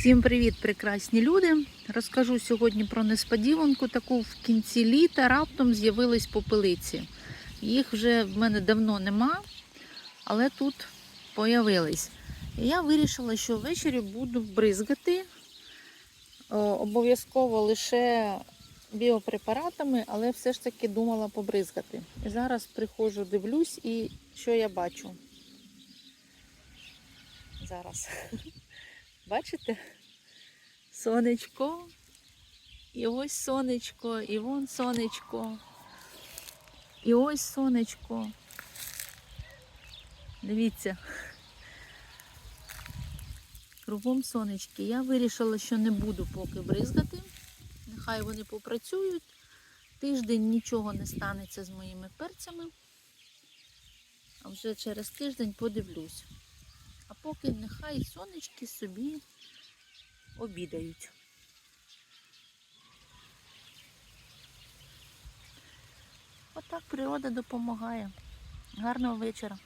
Всім привіт, прекрасні люди! Розкажу сьогодні про несподіванку. Таку в кінці літа раптом з'явились попелиці. Їх вже в мене давно нема, але тут появились. Я вирішила, що ввечері буду бризгати обов'язково лише біопрепаратами, але все ж таки думала побризгати. І зараз приходжу, дивлюсь, і що я бачу. Зараз. Бачите? Сонечко. І ось сонечко, і вон сонечко. І ось сонечко. Дивіться. Кругом сонечки. Я вирішила, що не буду поки бризгати. Нехай вони попрацюють. Тиждень нічого не станеться з моїми перцями. А вже через тиждень подивлюсь. А поки нехай сонечки собі обідають. Отак природа допомагає. Гарного вечора.